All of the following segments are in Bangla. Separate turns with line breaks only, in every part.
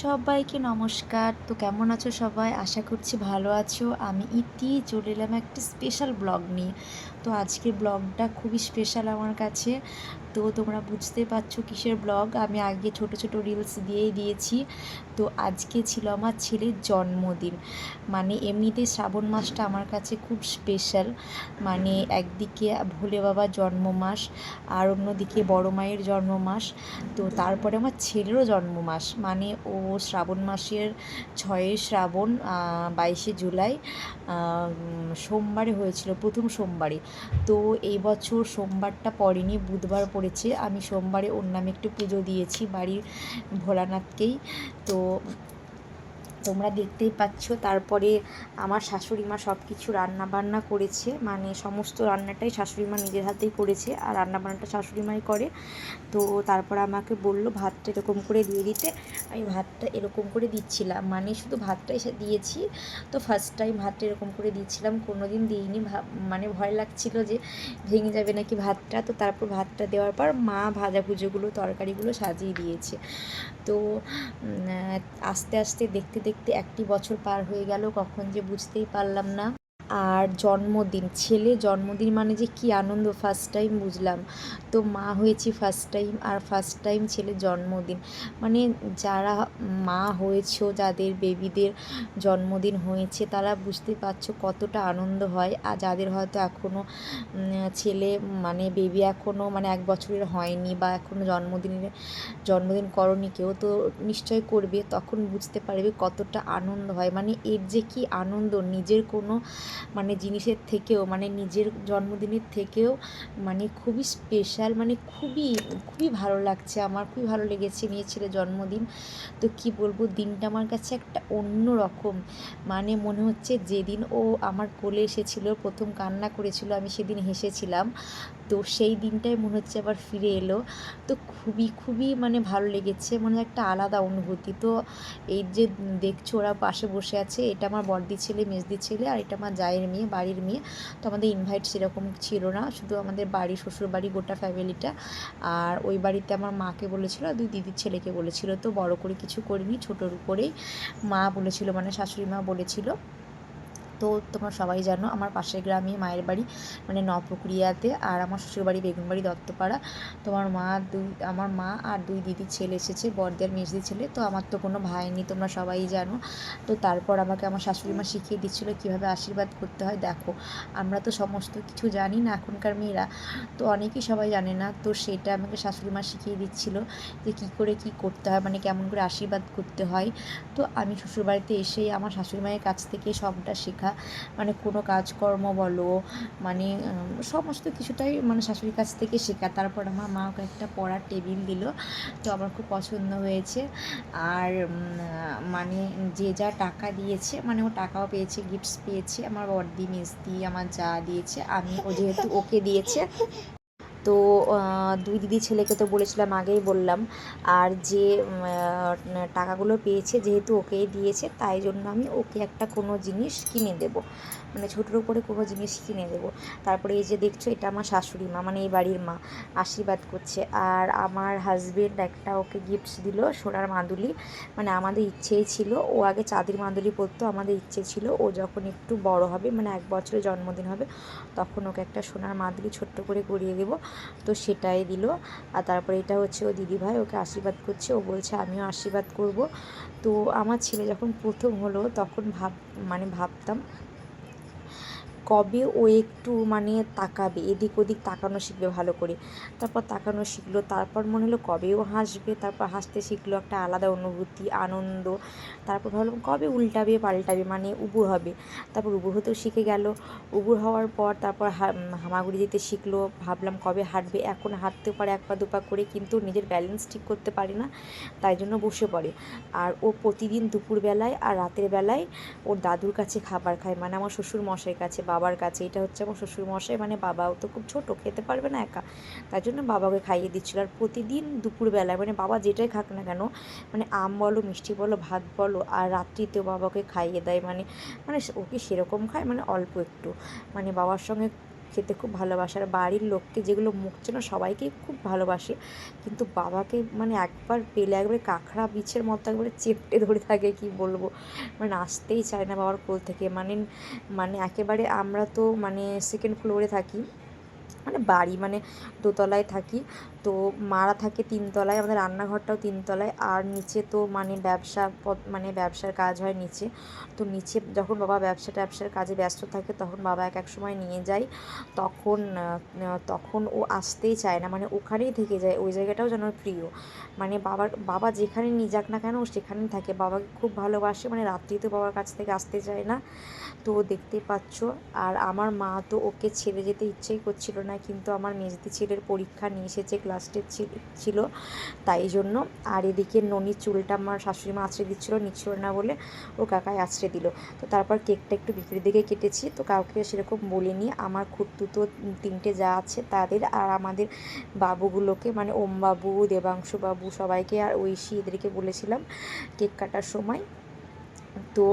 সবাইকে নমস্কার। তো কেমন আছো সবাই? আশা করছি ভালো আছো। আমি ইতি, চলে এলাম একটা স্পেশাল ব্লগ নিয়ে। তো আজকে ব্লগটা খুবই স্পেশাল আমার কাছে। তো তোমরা বুঝতে পারছ কিসের ব্লগ? আমি আগে ছোট ছোট রিলস দিয়েই দিয়েছি। তো আজকে ছিল আমার ছেলের জন্মদিন। মানে এমনিতে শ্রাবণ মাসটা আমার কাছে খুব স্পেশাল মানে একদিকে ভোলে বাবার জন্ম মাস আর অন্যদিকে বড় মায়ের জন্ম মাস তো তারপরে আমার ছেলেরও জন্ম মাস মানে ও শ্রাবণ মাসের ছয়ই শ্রাবণ বাইশে জুলাই সোমবারে হয়েছিল, প্রথম সোমবারে। তো এই বছর সোমবারটা পড়েনি, বুধবার পড়েছে আমি সোমবারে ওর নামে একটু পুজো দিয়েছি বাড়ির ভোলানাথকেই। তো তোমরা দেখতেই পাচ্ছ, তারপরে আমার শাশুড়ি মা সব কিছু রান্নাবান্না করেছে মানে সমস্ত রান্নাটাই শাশুড়ি মা নিজের হাতেই করেছে, আর রান্নাবান্নাটা শাশুড়ি মাই করে। তো তারপর আমাকে বলল ভাতটা এরকম করে দিয়ে দিতে। আমি ভাতটা এরকম করে দিচ্ছিলাম মানে শুধু ভাতটাই দিয়েছি। তো ফার্স্ট টাইম ভাতটা এরকম করে দিচ্ছিলাম কোনো দিন দিইনি মানে ভয় লাগছিল যে ভেঙে যাবে নাকি ভাতটা। তো তারপর ভাতটা দেওয়ার পর মা ভাজা ভুজোগুলো, তরকারিগুলো সাজিয়ে দিয়েছে। তো আস্তে আস্তে দেখতে দেখতে একটি বছর পার হয়ে গেল কখন যে বুঝতেই পারলাম না। আর জন্মদিন, ছেলে জন্মদিন মানে যে কি আনন্দ? ফার্স্ট টাইম বুঝলাম। তো মা হয়েছি ফার্স্ট টাইম আর ফার্স্ট টাইম ছেলের জন্মদিন। মানে যারা মা হয়েছো, যাদের বেবিদের জন্মদিন হয়েছে, তারা বুঝতে পারছ কতটা আনন্দ হয়। আর যাদের হয়তো এখনও ছেলে মানে বেবি এখনও মানে এক বছরের হয়নি বা এখনও জন্মদিনের, জন্মদিন করনি কেউ, তো নিশ্চয় করবে। তখন বুঝতে পারবে কতটা আনন্দ হয়। মানে এর যে কি আনন্দ? নিজের কোনো মানে জিনিসের থেকেও মানে নিজের জন্মদিনের থেকেও মানে খুবই স্পেশাল মানে খুবই খুবই ভালো লাগছে আমার, খুবই ভালো লেগেছে মেয়ে ছেলে জন্মদিন। তো কি বলব, দিনটা আমার কাছে একটা অন্য রকম। মানে মনে হচ্ছে যেদিন ও আমার কোলে এসেছিল, প্রথম কান্না করেছিল, আমি সেদিন হেসেছিলাম। তো সেই দিনটাই মনে হচ্ছে আবার ফিরে এলো। তো খুবই খুবই মানে ভালো লেগেছে, মনে একটা আলাদা অনুভূতি। তো এই যে দেখছ ওরা পাশে বসে আছে, এটা আমার বড়দি ছেলে মেজদি ছেলে আর এটা আমার জায়ের মেয়ে, বাড়ির মেয়ে। তো আমাদের ইনভাইট সেরকম ছিল না, শুধু আমাদের বাড়ি শ্বশুর বাড়ি গোটা ফ্যামিলিটা আর ওই বাড়িতে আমার মাকে বলেছিল আর দুই দিদির ছেলেকে বলেছিল। তো বড় করে কিছু করিনি, ছোটোর উপরেই মা বলেছিল মানে শাশুড়ি মা বলেছিল। তো তোমরা সবাই জানো আমার পাশের গ্রামে মায়ের বাড়ি মানে নপুকুরিয়াতে। আর আমার শ্বশুরবাড়ি বেগুনবাড়ি দত্তপাড়া। তোমার মা দুই, আমার মা আর দুই দিদির ছেলে এসেছে, বড়দের মেজদি ছেলে। তো আমার তো কোনো ভাই নেই, তোমরা সবাই জানো। তো তারপর আমাকে আমার শাশুড়ি মা শিখিয়ে দিচ্ছিল কীভাবে আশীর্বাদ করতে হয়। দেখো, আমরা তো সমস্ত কিছু জানি না এখনকার মেয়েরা। তো অনেকেই সবাই জানে না। তো সেটা আমাকে শাশুড়ি মা শিখিয়ে দিচ্ছিল যে কী করে কী করতে হয় মানে কেমন করে আশীর্বাদ করতে হয়। তো আমি শ্বশুরবাড়িতে এসেই আমার শাশুড়ি মায়ের কাছ থেকে সবটা শেখা। মানে কোনো কাজকর্ম বলো মানে সমস্ত কিছুটাই মানে শাশুড়ির কাছ থেকে শেখা। তারপর আমার মা ওকে একটা পড়ার টেবিল দিল, তো আমার খুব পছন্দ হয়েছে। আর মানে যে যা টাকা দিয়েছে মানে ও টাকাও পেয়েছে গিফটস পেয়েছে। আমার বড়দি মিস্তি আমার যা দিয়েছে, আমি ও যেহেতু ওকে দিয়েছে। তো দুই দিদি ছেলেকে তো বলেছিলাম, আগেই বললাম। আর যে টাকাগুলো পেয়েছে, যেহেতু ওকেই দিয়েছে, তাই জন্য আমি ওকে একটা কোনো জিনিস কিনে দেবো। মানে ছোটোর উপরে কোনো জিনিস কিনে দেবো। তারপরে এই যে দেখছ, এটা আমার শাশুড়ি মা মানে এই বাড়ির মা, আশীর্বাদ করছে। আর আমার হাজবেন্ড একটা ওকে গিফটস দিল, সোনার মাদুলি। মানে আমাদের ইচ্ছেই ছিল, ও আগে চাঁদির মাদুলি পরতো, আমাদের ইচ্ছে ছিল, ও যখন একটু বড় হবে মানে এক বছরের জন্মদিন হবে, তখন ওকে একটা সোনার মাদুলি ছোট্ট করে গড়িয়ে দেবো। তো সেটাই দিল। আর তারপরে এটা হচ্ছে ও দিদিভাই ওকে আশীর্বাদ করছে। ও বলছে, আমিও আশীর্বাদ করব। তো আমার ছেলে যখন প্রথম হলো, তখন ভাব মানে ভাবতাম কবে ও একটু মানে তাকাবে, এদিক ওদিক তাকানো শিখবে ভালো করে। তারপর তাকানো শিখলো, তারপর মনে হলো কবে ও হাসবে, তারপর হাসতে শিখলো একটা আলাদা অনুভূতি, আনন্দ। তারপর ভাবলাম কবে উল্টাবে, পাল্টাবে মানে উবুর হবে। তারপর উবুর হতেও শিখে গেল। উবুর হওয়ার পর তারপর হামাগুড়ি দিতে শিখলো। ভাবলাম কবে হাঁটবে, এখন হাঁটতেও পারে এক পা, দু পা করে, কিন্তু নিজের ব্যালেন্স ঠিক করতে পারে না, তাই জন্য বসে পড়ে। আর ও প্রতিদিন দুপুরবেলায় আর রাতের বেলায় ওর দাদুর কাছে খাবার খায় মানে আমার শ্বশুর মশাইয়ের কাছে বাবার কাছে। এটা হচ্ছে আমার শ্বশুরমশাই মানে বাবাও তো খুব ছোটো, খেতে পারবে না একা। তার জন্য বাবাকে খাইয়ে দিচ্ছিল। আর প্রতিদিন দুপুরবেলায় মানে বাবা যেটাই খাক না কেন মানে আম বলো, মিষ্টি বলো, ভাত বলো, আর রাত্রিতেও বাবাকে খাইয়ে দেয়। মানে মানে ওকে সেরকম খায়? মানে অল্প একটু। মানে বাবার সঙ্গে খেতে খুব ভালোবাসে। আর বাড়ির লোককে যেগুলো মুখ চেনো সবাইকেই খুব ভালোবাসে। কিন্তু বাবাকে মানে একবার পেলে একবারে কাঁকড়া বিছের মতো একবারে চেপটে ধরে থাকে, কি বলব? মানে আসতেই চায় না বাবার কোল থেকে। মানে মানে একেবারে আমরা তো মানে সেকেন্ড ফ্লোরে থাকি। মানে বাড়ি মানে দোতলায় থাকি। তো মারা থাকে তিনতলায়, আমাদের রান্নাঘরটাও তিনতলায়, আর নিচে তো মানে ব্যবসা মানে ব্যবসার কাজ হয় নিচে। তো নিচে যখন বাবা ব্যবসা ট্যাবসার কাজে ব্যস্ত থাকে, তখন বাবা এক এক সময় নিয়ে যায়। তখন তখন ও আসতেই চায় না মানে ওখানেই থেকে যায়, ওই জায়গাটাও যেন প্রিয়। মানে বাবার, বাবা যেখানে নিয়ে যাক না কেন, ও সেখানেই থাকে। বাবাকে খুব ভালোবাসে মানে রাত্রিতে বাবার কাছ থেকে আসতে চায় না। তো দেখতেই পাচ্ছ, আর আমার মা তো ওকে ছেড়ে যেতে ইচ্ছেই করছিল না, কিন্তু আমার মেজদি ছেলের পরীক্ষা নিয়ে এসেছে ক্লাস টেন ছিল। তাই জন্য আর এদিকে ননির চুলটা আমার শাশুড়ি মা আছড়ে দিচ্ছিল, নিচ্ছিল না বলে ও কাকাই আশ্রয় দিল। তো তারপর কেকটা একটু বিক্রির দিকে কেটেছি, তো কাউকে সেরকম বলিনি। আমার খুঁড়তুতো তিনটে যা আছে তাদের আর আমাদের বাবুগুলোকে মানে ওম বাবু দেবাংশু বাবু সবাইকে আর ঐশী এদেরকে বলেছিলাম কেক কাটার সময়। তো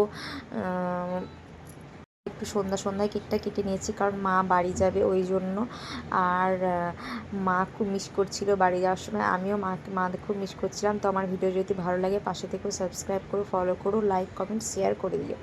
একটু সন্ধ্যা সন্ধ্যায় কেকটা কেটে নিয়েছি, কারণ মা বাড়ি যাবে ওই জন্য। আর মা খুব মিস করছিল বাড়ি যাওয়ার সময়। আমিও মাকে মা খুব মিস করছিলাম। তো আমার ভিডিও যদি ভালো লাগে, পাশে থেকেও সাবস্ক্রাইব করো ফলো করো লাইক কমেন্ট শেয়ার করে দিও।